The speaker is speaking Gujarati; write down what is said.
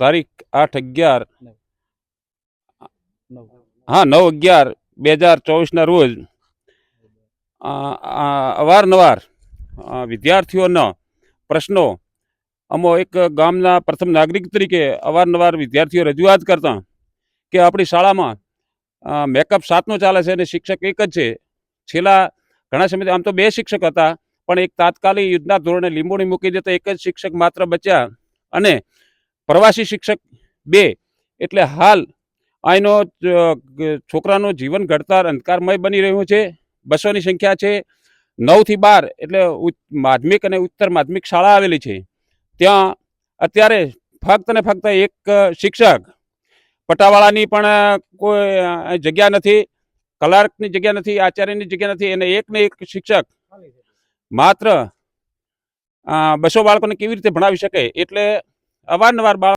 તારીખ આઠ અગિયાર. હા નવ અગિયાર બે હજાર ચોવીસના રોજ. અવારનવાર વિદ્યાર્થીઓના પ્રશ્નો. અમો એક ગામના પ્રથમ નાગરિક તરીકે અવારનવાર વિદ્યાર્થીઓ રજૂઆત કરતા કે આપણી શાળામાં મેકઅપ સાતનો ચાલે છે અને શિક્ષક એક જ છે. છેલ્લા ઘણા સમયથી આમ તો બે શિક્ષક હતા પણ એક તાત્કાલિક યુદ્ધના ધોરણે લીંબોણી મૂકી દેતા એક જ શિક્ષક માત્ર બચ્યા અને પ્રવાસી શિક્ષક બે, એટલે હાલ અહીંનો છોકરાનું જીવન ઘડતર અંધકારમય બની રહ્યું છે. બસોની સંખ્યા છે નવથી બાર, એટલે માધ્યમિક અને ઉત્તર માધ્યમિક શાળા આવેલી છે. ત્યાં અત્યારે ફક્ત ને ફક્ત એક શિક્ષક પટાવાળાની પણ કોઈ જગ્યા નથી, ક્લાર્કની જગ્યા નથી, આચાર્યની જગ્યા નથી અને એક ને એક શિક્ષક માત્ર બસો બાળકોને કેવી રીતે ભણાવી શકે? એટલે અવારનવાર બાળક